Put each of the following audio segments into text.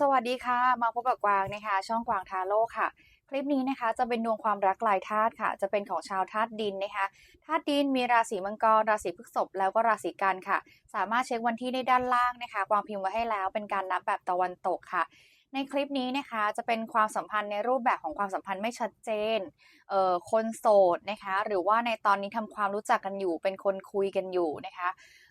สวัสดีค่ะ มาพบกับกวางนะคะ ช่องกวางทาโร่ค่ะ คลิปนี้นะคะจะเป็นดวงความรักลายธาตุค่ะ จะเป็นของชาวธาตุดินนะคะธาตุดินมีราศีมังกร ราศีพฤษภแล้วก็ราศีกันค่ะ สามารถเช็ควันที่ได้ด้านล่างนะคะ กวางพิมพ์ไว้ให้แล้วเป็นการนับแบบตะวันตกค่ะ ในคลิปนี้นะคะ จะเป็นความสัมพันธ์ในรูปแบบของความสัมพันธ์ไม่ชัดเจนเอ่อคนโสดนะคะ หรือว่าในตอนนี้ทำความรู้จักกันอยู่ เป็นคนคุยกันอยู่นะคะ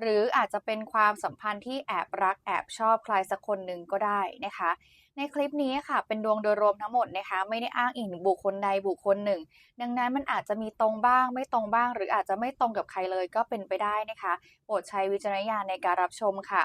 หรืออาจจะเป็นความสัมพันธ์ที่แอบรักแอบชอบใครสักคนหนึ่งก็ได้นะคะ ในคลิปนี้ค่ะ เป็นดวงโดยรวมทั้งหมดนะคะ ไม่ได้อ้างอิงบุคคลใดบุคคลหนึ่ง ดังนั้นมันอาจจะมีตรงบ้างไม่ตรงบ้าง หรืออาจจะไม่ตรงกับใครเลยก็เป็นไปได้นะคะโปรดใช้วิจารณญาณในการรับชมค่ะ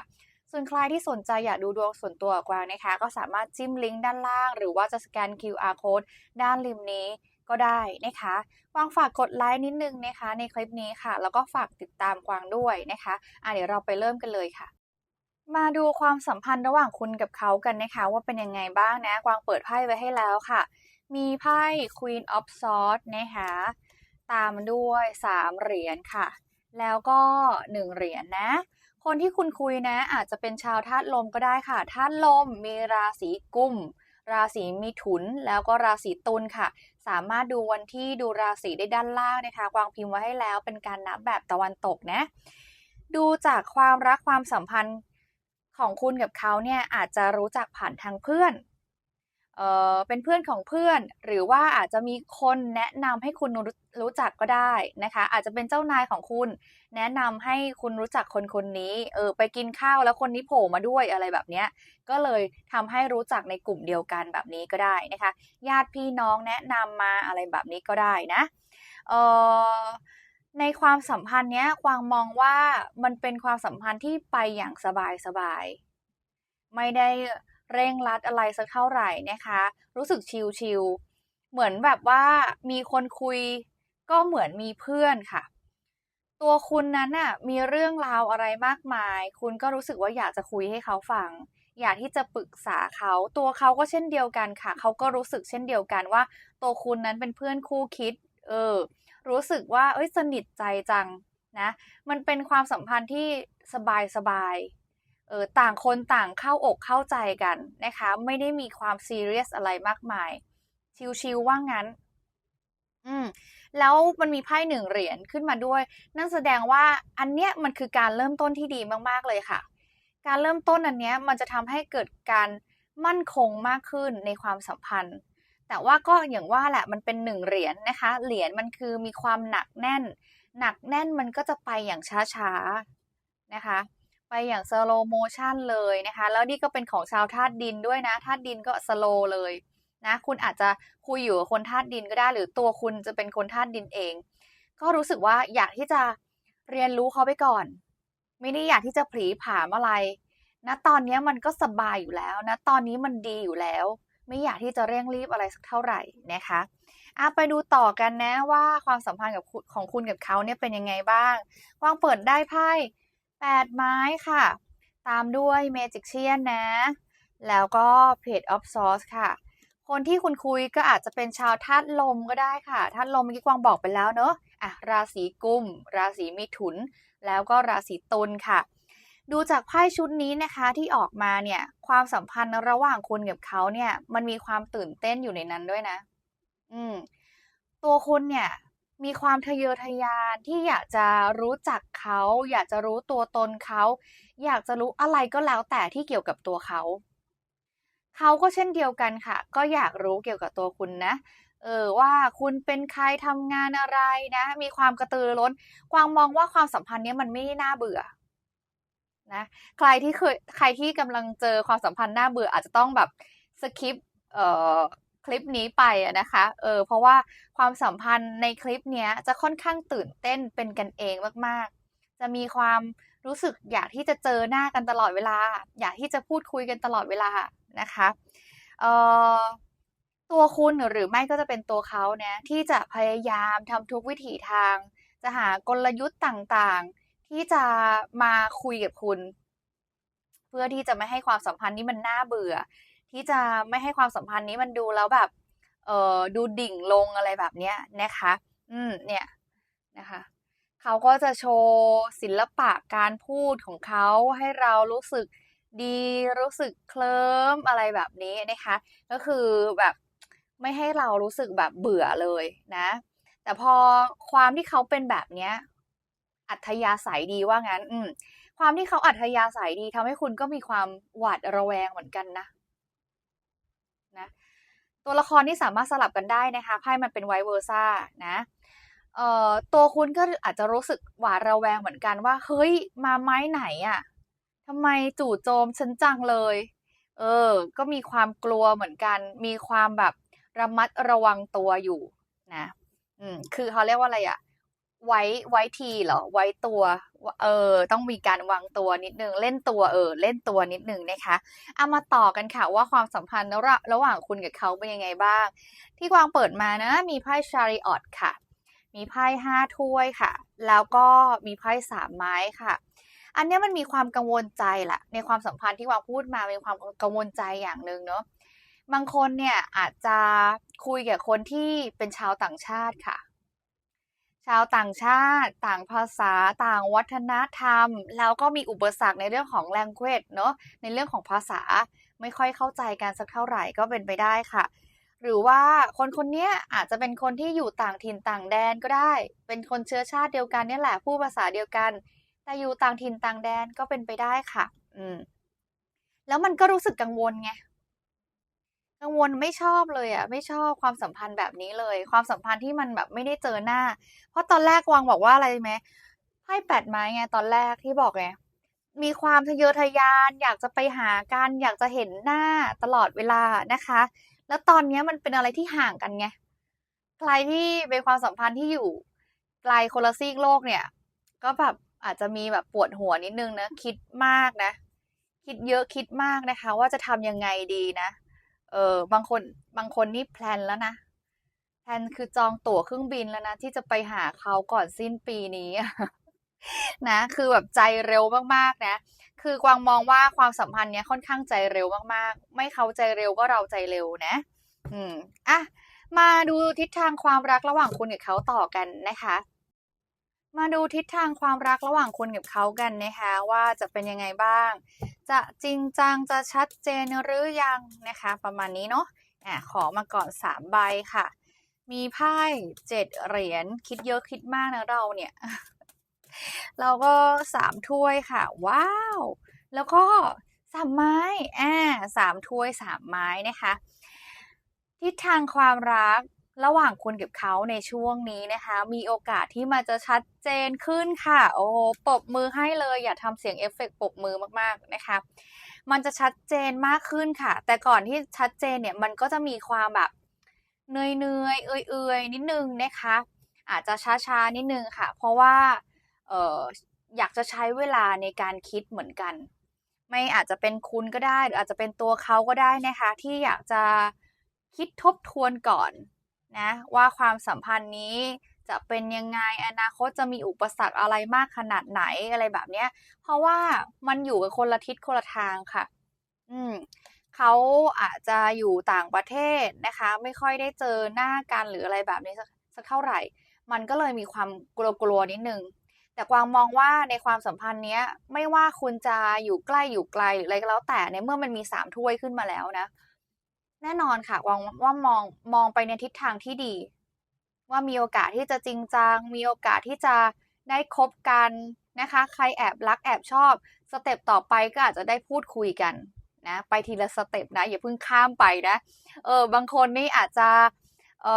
ส่วนใครที่สนใจอยากดูดวงส่วนตัวกวางนะคะ ก็สามารถจิ้มลิงก์ด้านล่าง หรือว่าจะสแกน QR code ด้านริมนี้ ก็ได้นะคะกวางฝากกดไลค์นิดนึงนะคะในคลิปนี้ค่ะ แล้วก็ฝากติดตามกวางด้วยนะคะอะเดี๋ยวเราไปเริ่มกันเลยค่ะ มาดูความสัมพันธ์ระหว่างคุณกับเขากันนะคะ ว่าเป็นยังไงบ้างนะกวางเปิดไพ่ไว้ให้แล้วค่ะ มีไพ่ Queen of Swords นะคะตามด้วย3เหรียญค่ะ แล้วก็1เหรียญนะคนที่คุณคุยนะ อาจจะเป็นชาวธาตุลมก็ได้ค่ะธาตุลมมีราศีกุม ราศีมิถุนแล้วก็ราศีตุลค่ะ สามารถดูวันที่ดูราศีได้ด้านล่างนะคะกวางพิมพ์ไว้ให้แล้วเป็นการนับแบบตะวันตกนะ ดูจากความรักความสัมพันธ์ของคุณกับเขาเนี่ยอาจจะรู้จักผ่านทางเพื่อน เออเป็นเพื่อนของเพื่อน หรือว่าอาจจะมีคนแนะนำให้คุณรู้รู้จักก็ได้นะคะ อาจจะเป็นเจ้านายของคุณ แนะนำให้คุณรู้จักคนคนนี้ เออ ไปกินข้าวแล้วคนนี้โผล่มาด้วยอะไรแบบเนี้ย ก็เลยทำให้รู้จักในกลุ่มเดียวกันแบบนี้ก็ได้นะคะ ญาติพี่น้องแนะนำมาอะไรแบบนี้ก็ได้นะ เออในความสัมพันธ์เนี้ยกวางมองว่ามันเป็นความสัมพันธ์ที่ไปอย่างสบายๆไม่ได้ เร่งรัดอะไรสักเท่าไหร่นะคะ รู้สึกชิลๆเหมือนแบบว่ามีคนคุยก็เหมือนมีเพื่อนค่ะ ตัวคุณนั้นน่ะมีเรื่องราวอะไรมากมาย คุณก็รู้สึกว่าอยากจะคุยให้เขาฟัง อยากที่จะปรึกษาเขาตัวเขาก็เช่นเดียวกันค่ะ เขาก็รู้สึกเช่นเดียวกันว่า ตัวคุณนั้นเป็นเพื่อนคู่คิด เออ รู้สึกว่าเอ้ยสนิทใจจังนะ มันเป็นความสัมพันธ์ที่สบายๆ เออต่างคนต่างเข้าอกเข้าใจกันนะคะ ไม่ได้มีความซีเรียสอะไรมากมาย ชิลๆว่างั้น อืม แล้วมันมีไพ่หนึ่งเหรียญขึ้นมาด้วย นั่นแสดงว่าอันเนี้ยมันคือการเริ่มต้นที่ดีมากๆเลยค่ะ การเริ่มต้นอันเนี้ยมันจะทำให้เกิดการมั่นคงมากขึ้นในความสัมพันธ์ แต่ว่าก็อย่างว่าแหละมันเป็นหนึ่งเหรียญนะคะ เหรียญมันคือมีความหนักแน่น หนักแน่นมันก็จะไปอย่างช้าๆนะคะ ไปอย่างสโลโมชันเลยนะคะ แล้วนี่ก็เป็นของชาวธาตุดินด้วยนะธาตุดินก็สโลเลยนะคุณอาจจะคุยอยู่กับคนธาตุดินก็ได้ หรือตัวคุณจะเป็นคนธาตุดินเอง ก็รู้สึกว่าอยากที่จะเรียนรู้เขาไปก่อน ไม่ได้อยากที่จะผลีผามอะไรนะตอนนี้มันก็สบายอยู่แล้วนะตอนนี้มันดีอยู่แล้ว ไม่อยากที่จะเร่งรีบอะไรสักเท่าไหร่นะคะอะไปดูต่อกันนะว่าความสัมพันธ์กับของคุณกับเขาเนี่ยเป็นยังไงบ้างวางเปิดได้ไพ่ แปดไม้ค่ะ ตามด้วยเมจิกเชียนนะ แล้วก็เพจออฟซอสค่ะ คนที่คุณคุยก็อาจจะเป็นชาวธาตุลมก็ได้ค่ะธาตุลมเมื่อกี้กวางบอกไปแล้วเนอะอะราศีกุม ราศีมิถุน แล้วก็ราศีตุลค่ะ ดูจากไพ่ชุดนี้นะคะที่ออกมาเนี่ยความสัมพันธ์ระหว่างคุณกับเขาเนี่ยมันมีความตื่นเต้นอยู่ในนั้นด้วยนะ อืมตัวคุณเนี่ย มีความทะเยอทะยานที่อยากจะรู้จักเขา อยากจะรู้ตัวตนเขา อยากจะรู้อะไรก็แล้วแต่ที่เกี่ยวกับตัวเขา เขาก็เช่นเดียวกันค่ะ ก็อยากรู้เกี่ยวกับตัวคุณนะ เออว่าคุณเป็นใครทำงานอะไรนะ มีความกระตือร้น กวางมองว่าความสัมพันธ์เนี้ยมันไม่น่าเบื่อนะใครที่เคยใครที่กำลังเจอความสัมพันธ์น่าเบื่ออาจจะต้องแบบสคิปเอ่อ คลิปนี้ไปอะนะคะเออเพราะว่าความสัมพันธ์ในคลิปเนี้ยจะค่อนข้างตื่นเต้นเป็นกันเองมากๆ จะมีความรู้สึกอยากที่จะเจอหน้ากันตลอดเวลา อยากที่จะพูดคุยกันตลอดเวลานะคะเอ่อตัวคุณหรือไม่ก็จะเป็นตัวเขาเนี่ยที่จะพยายามทำทุกวิถีทาง จะหากลยุทธ์ต่างๆ ที่จะมาคุยกับคุณ เพื่อที่จะไม่ให้ความสัมพันธ์นี้มันน่าเบื่อ ที่จะไม่ให้ความสัมพันธ์นี้มันดูแล้วแบบเออดูดิ่งลงอะไรแบบเนี้ยนะคะ อืมเนี่ยนะคะเขาก็จะโชว์ศิลปะการพูดของเขาให้เรารู้สึกดีรู้สึกเคลิ้มอะไรแบบนี้นะคะ ก็คือแบบไม่ให้เรารู้สึกแบบเบื่อเลยนะ แต่พอความที่เขาเป็นแบบเนี้ย อัธยาศัยดีว่างั้น อืมความที่เขาอัธยาศัยดีทำให้คุณก็มีความหวาดระแวงเหมือนกันนะ ตัวละครที่สามารถสลับกันได้นะคะไพ่มันเป็นไวเวอร์ซ่านะเอ่อตัวคุณก็อาจจะรู้สึกหวาดระแวงเหมือนกันว่า เฮ้ย มาไม้ไหนอะทำไมจู่โจมฉันจังเลย เออ ก็มีความกลัวเหมือนกัน มีความแบบระมัดระวังตัวอยู่นะ อืม คือเขาเรียกว่าอะไรอะ ไว้ไว้ทีเหรอ ไว้ตัว เออ ต้องมีการวางตัวนิดนึง เล่นตัว เออ เล่นตัวนิดนึงนะคะเอามาต่อกันค่ะว่าความสัมพันธ์ระระหว่างคุณกับเขาเป็นยังไงบ้าง ที่กวางเปิดมานะ มีไพ่ชาริออตค่ะ มีไพ่ห้าถ้วยค่ะ แล้วก็มีไพ่สามไม้ค่ะอันนี้มันมีความกังวลใจแหละในความสัมพันธ์ที่วางพูดมามีความกังวลใจอย่างหนึ่งเนาะบางคนเนี่ยอาจจะคุยกับคนที่เป็นชาวต่างชาติค่ะ ชาวต่างชาติ ต่างภาษา ต่างวัฒนธรรม แล้วก็มีอุปสรรคในเรื่องของ language เนาะในเรื่องของภาษาไม่ค่อยเข้าใจกันสักเท่าไหร่ก็เป็นไปได้ค่ะ หรือว่าคนคนนี้อาจจะเป็นคนที่อยู่ต่างถิ่นต่างแดนก็ได้ เป็นคนเชื้อชาติเดียวกันนี่แหละพูดภาษาเดียวกัน แต่อยู่ต่างถิ่นต่างแดนก็เป็นไปได้ค่ะ อืมแล้วมันก็รู้สึกกังวลไง กังวลไม่ชอบเลยอะไม่ชอบความสัมพันธ์แบบนี้เลย ความสัมพันธ์ที่มันแบบไม่ได้เจอหน้า เพราะตอนแรกวางบอกว่าอะไรไหมไพ่แปดไม้ไงตอนแรกที่บอกไงมีความทะเยอทะยาน อยากจะไปหากัน อยากจะเห็นหน้าตลอดเวลานะคะ แล้วตอนนี้มันเป็นอะไรที่ห่างกันไงใครที่เป็นความสัมพันธ์ที่อยู่ไกลคนละซีกโลกเนี่ย ก็แบบอาจจะมีแบบปวดหัวนิดนึงนะคิดมากนะ คิดเยอะคิดมากนะคะ ว่าจะทำยังไงดีนะ เออบางคนบางคนนี่แพลนแล้วนะแพลนคือจองตั๋วเครื่องบินแล้วนะที่จะไปหาเขาก่อนสิ้นปีนี้นะ คือแบบใจเร็วมากๆนะ คือกวางมองว่าความสัมพันธ์เนี้ยค่อนข้างใจเร็วมากๆ ไม่เขาใจเร็วก็เราใจเร็วนะ อืมอะมาดูทิศทางความรักระหว่างคุณกับเขาต่อกันนะคะ มาดูทิศทางความรักระหว่างคุณกับเขากันนะคะว่าจะเป็นยังไงบ้าง จะจริงจังจะชัดเจนหรือยังนะคะ ประมาณนี้เนาะอะขอมาก่อนสามใบค่ะ มีไพ่เจ็ดเหรียญคิดเยอะคิดมากนะเราเนี่ย เราก็สามถ้วยค่ะ ว้าว แล้วก็สามไม้อ่าสามถ้วยสามไม้นะคะ ทิศทางความรัก ระหว่างคุณกับเขาในช่วงนี้นะคะ มีโอกาสที่มันจะชัดเจนขึ้นค่ะ โอ้ปรบมือให้เลยอย่าทำเสียงเอฟเฟกต์ปรบมือมากๆนะคะมันจะชัดเจนมากขึ้นค่ะ แต่ก่อนที่ชัดเจนเนี่ยมันก็จะมีความแบบเนื่อยเนื่อยเอื่อยเอื่อยนิดนึงนะคะ อาจจะช้าๆนิดนึงค่ะ เพราะว่าเอออยากจะใช้เวลาในการคิดเหมือนกัน ไม่อาจจะเป็นคุณก็ได้หรืออาจจะเป็นตัวเขาก็ได้นะคะ ที่อยากจะคิดทบทวนก่อน นะว่าความสัมพันธ์นี้จะเป็นยังไงอนาคตจะมีอุปสรรคอะไรมากขนาดไหนอะไรแบบเนี้ย เพราะว่ามันอยู่กับคนละทิศคนละทางค่ะ อืมเขาอาจจะอยู่ต่างประเทศนะคะ ไม่ค่อยได้เจอหน้ากันหรืออะไรแบบนี้สักเท่าไหร่ มันก็เลยมีความกลัวๆนิดนึงแต่กวางมองว่าในความสัมพันธ์เนี้ย ไม่ว่าคุณจะอยู่ใกล้อยู่ไกลหรืออะไรก็แล้วแต่ในเมื่อมันมีสามถ้วยขึ้นมาแล้วนะ แน่นอนค่ะกวางว่ามองมองไปในทิศทางที่ดี ว่ามีโอกาสที่จะจริงจัง มีโอกาสที่จะได้คบกันนะคะ ใครแอบรักแอบชอบ สเต็ปต่อไปก็อาจจะได้พูดคุยกันนะไปทีละสเต็ปนะอย่าเพิ่งข้ามไปนะเออบางคนนี่อาจจะเอ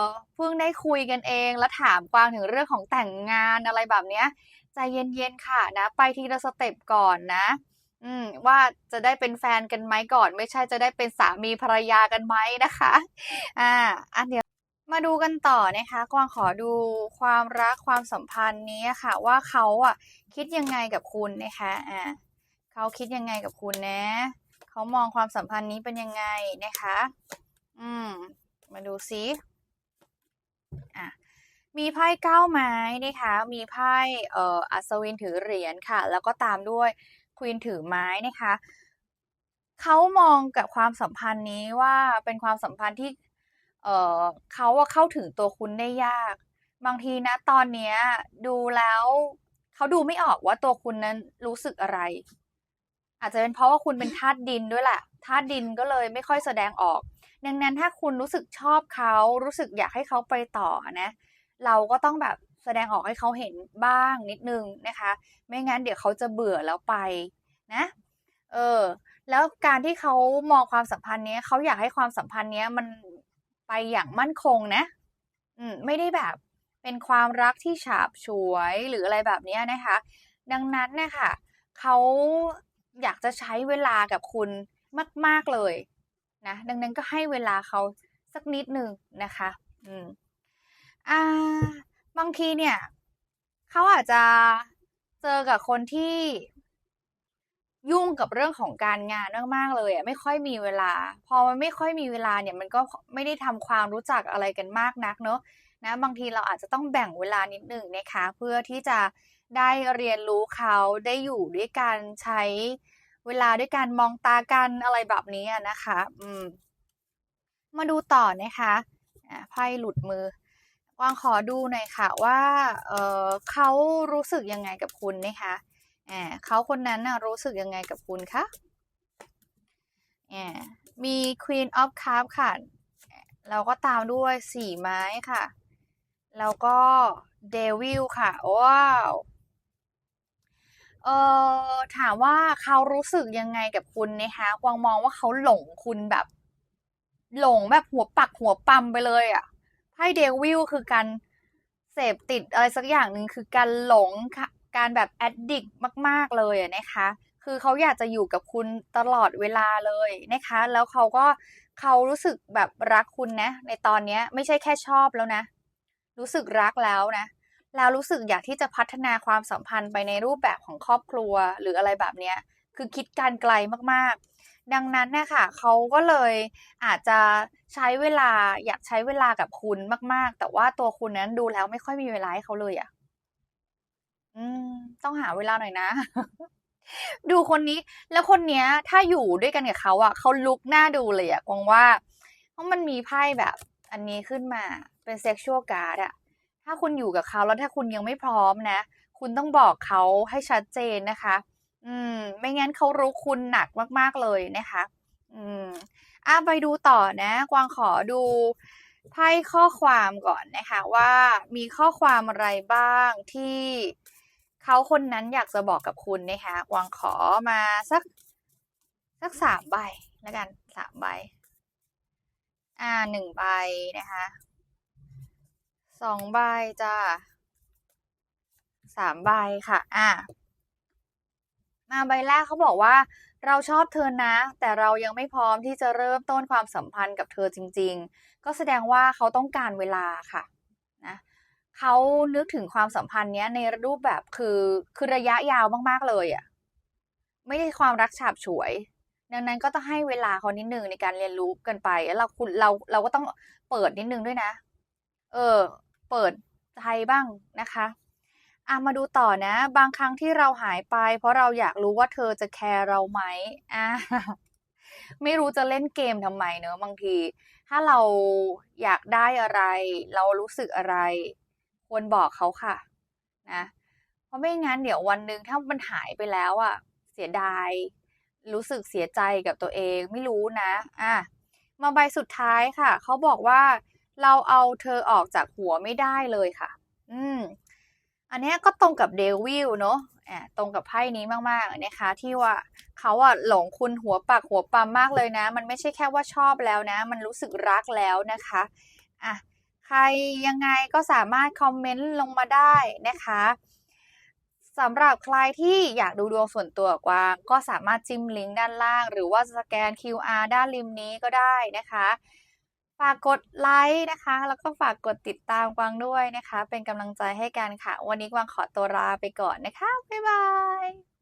อเพิ่งได้คุยกันเอง แล้วถามกวางถึงเรื่องของแต่งงานอะไรแบบเนี้ยใจเย็นๆค่ะนะ ไปทีละสเต็ปก่อนนะ อืมว่าจะได้เป็นแฟนกันไหมก่อน ไม่ใช่จะได้เป็นสามีภรรยากันไหมนะคะ อ่า อันเดียวมาดูกันต่อนะคะ กวางขอดูความรักความสัมพันธ์นี้ค่ะ ว่าเขาอะ คิดยังไงกับคุณนะคะอ่าเขาคิดยังไงกับคุณนะ เขามองความสัมพันธ์นี้เป็นยังไงนะคะ อืม มาดูซิอะมีไพ่เก้าไม้นะคะ มีไพ่เอ่ออัศวินถือเหรียญค่ะ แล้วก็ตามด้วย ควีนถือไม้นะคะเขามองกับความสัมพันธ์นี้ว่าเป็นความสัมพันธ์ที่ เออเขาว่าเข้าถึงตัวคุณได้ยาก บางทีนะตอนเนี้ย ดูแล้วเขาดูไม่ออกว่าตัวคุณนั้นรู้สึกอะไร อาจจะเป็นเพราะว่าคุณเป็นธาตุดินด้วยแหละธาตุดินก็เลยไม่ค่อยแสดงออก ดังนั้นถ้าคุณรู้สึกชอบเขารู้สึกอยากให้เขาไปต่อนะ เราก็ต้องแบบ แสดงออกให้เขาเห็นบ้างนิดนึงนะคะ ไม่งั้นเดี๋ยวเขาจะเบื่อแล้วไปนะ เออ แล้วการที่เขามองความสัมพันธ์เนี้ยเขาอยากให้ความสัมพันธ์เนี้ยมันไปอย่างมั่นคงนะ อืมไม่ได้แบบเป็นความรักที่ฉาบฉวยหรืออะไรแบบเนี้ยนะคะ ดังนั้นเนี่ยค่ะเขาอยากจะใช้เวลากับคุณมาก ๆ เลยนะดังนั้นก็ให้เวลาเขาสักนิดหนึ่งนะคะ อืมอ่า บางทีเนี่ย เขาอาจจะเจอกับคนที่ยุ่งกับเรื่องของการงานมากๆเลยอะไม่ค่อยมีเวลา พอมันไม่ค่อยมีเวลาเนี่ยมันก็ไม่ได้ทำความรู้จักอะไรกันมากนักเนอะนะบางทีเราอาจจะต้องแบ่งเวลานิดหนึ่งนะคะ เพื่อที่จะได้เรียนรู้เขาได้อยู่ด้วยกันใช้เวลาด้วยการมองตากันอะไรแบบนี้นะคะ อืม มาดูต่อนะคะไพ่หลุดมือ วางขอดูหน่อยค่ะว่าเเขารู้สึกยังไงกับคุณนะคะอ่าเขาคนนั้นน่ะรู้สึกยังไงกับคุณคะมี Queen of Cup ค่ะ เราก็ตามด้วยสี่ไม้ค่ะ แล้วก็ Devil ค่ะ ว้าว เออถามว่าเขารู้สึกยังไงกับคุณนะคะกวางมองว่าเขาหลงคุณแบบ หลงแบบหัวปักหัวปั๊มไปเลยอะ่ะ ไพ่เดวิลคือการเสพติดอะไรสักอย่างหนึ่งคือการหลงค่ะการแบบแอดดิกมาก ๆ เลยนะคะ คือเขาอยากจะอยู่กับคุณตลอดเวลาเลยนะคะ แล้วเขาก็เขารู้สึกแบบรักคุณนะ ในตอนนี้ไม่ใช่แค่ชอบแล้วนะ รู้สึกรักแล้วนะ แล้วรู้สึกอยากที่จะพัฒนาความสัมพันธ์ไปในรูปแบบของครอบครัวหรืออะไรแบบเนี้ย คือคิดการไกลมากๆ ดังนั้นเนี่ยค่ะเขาก็เลยอาจจะใช้เวลาอยากใช้เวลากับคุณมาก ๆ แต่ว่าตัวคุณนั้นดูแล้วไม่ค่อยมีเวลาให้เขาเลยอะ่ะ อืม ต้องหาเวลาหน่อยนะ ดูคนนี้ แล้วคนเนี้ย ถ้าอยู่ด้วยกันกับเขาอะเขาลุกหน้าดูเลยอะกวงว่าเพราะมันมีไพ่แบบ อันนี้ขึ้นมาเป็นเซ็กชวลการ์ดอะ ถ้าคุณอยู่กับเขาแล้วถ้าคุณยังไม่พร้อมนะ คุณต้องบอกเขาให้ชัดเจนนะคะ อืม ไม่งั้นเขารู้คุณหนักมาก ๆ เลยนะคะ อืมอะไปดูต่อนะ กวางขอดูไพ่ข้อความก่อนนะคะ ว่ามีข้อความอะไรบ้างที่เขาคนนั้นอยากจะบอกกับคุณนะคะกวางขอมาสักสักสามใบแล้วกันสามใบ อ่าหนึ่งใบนะคะสองใบจ้าสามใบค่ะ อ่า มาใบแรกเขาบอกว่า เราชอบเธอนะ แต่เรายังไม่พร้อมที่จะเริ่มต้นความสัมพันธ์กับเธอจริง ๆ ก็แสดงว่าเขาต้องการเวลาค่ะนะเขานึกถึงความสัมพันธ์เนี้ยในรูปแบบคือคือระยะยาวมากๆเลยอะ่ะไม่ได้ความรักฉาบฉวย ดังนั้นก็ต้องให้เวลาเขานิดนึงในการเรียนรู้กันไป แล้วเราคุณเราเราก็ต้องเปิดนิดนึงด้วยนะ เออ เปิดใจบ้างนะคะ อะมาดูต่อนะ บางครั้งที่เราหายไป เพราะเราอยากรู้ว่าเธอจะแคร์เราไหมอะไม่รู้จะเล่นเกมทำไมเนอะบางที ถ้าเราอยากได้อะไร เรารู้สึกอะไร ควรบอกเขาค่ะ นะเพราะไม่งั้นเดี๋ยววันหนึ่งถ้ามันหายไปแล้วอะ่ะ เสียดาย รู้สึกเสียใจกับตัวเอง ไม่รู้นะอะมาใบสุดท้ายค่ะ เขาบอกว่า เราเอาเธอออกจากหัวไม่ได้เลยค่ะ อืม อันนี้ก็ตรงกับเดวิลเนาะอ่ตรงกับไพ่นี้มากๆนะคะ ที่ว่าเขาอะหลงคุณหัวปากหัวปั๊มมากเลยนะ มันไม่ใช่แค่ว่าชอบแล้วนะ มันรู้สึกรักแล้วนะคะอะใครยังไงก็สามารถคอมเมนต์ลงมาได้นะคะสำหรับใครที่อยากดูดวงส่วนตัวกวาง ก็สามารถจิ้มลิงก์ด้านล่าง หรือว่าสแกน QR ด้านริมนี้ก็ได้นะคะ ฝากกดไลค์นะคะ แล้วก็ฝากกดติดตามกวางด้วยนะคะ เป็นกำลังใจให้กันค่ะ วันนี้กวางขอตัวลาไปก่อนนะคะ บ๊ายบาย